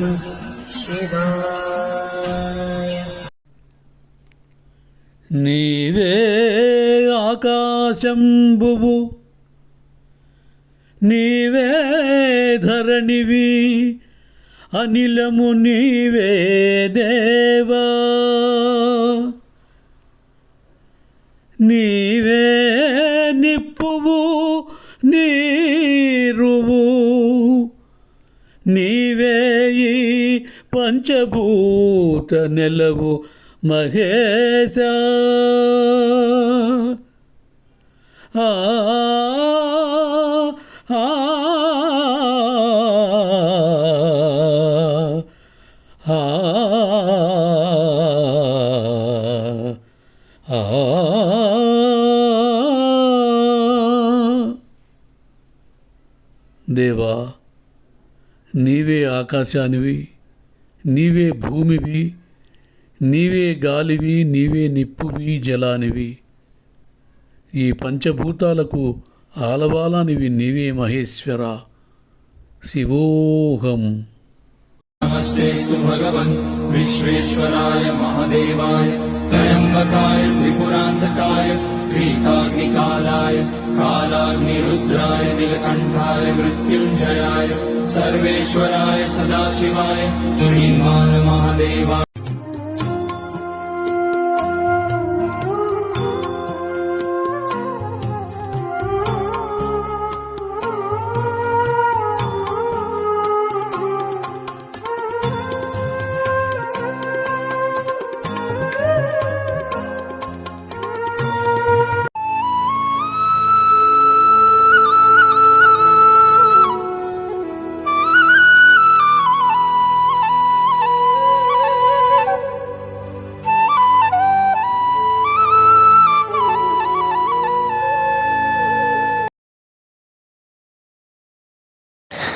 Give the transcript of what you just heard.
नमः शिवाय నీవే ఆకాశంబువు నీవే ధరణివి అనిలము నీవే దేవా నీవే నిప్పువు నీరువు నీవేయి పంచభూత నెలవు మహేశ ఆ. దేవా నీవే ఆకాశానివి నీవే భూమివి నీవే గాలివి నీవే నిప్పువి జలానివి. ఈ పంచభూతాలకు ఆలవాలానివి నీవే మహేశ్వర. శివోహం. నమస్తేస్తు భగవన్ విశ్వేశ్వరాయ మహాదేవాయ త్రయంబకాయ త్రిపురాంతకాయ त्रिकाग्निकालाय कालाग्निरुद्राय नीलकण्ठाय मृत्युञ्जयाय सर्वेश्वराय सदाशिवाय श्रीमान् महादेवाय।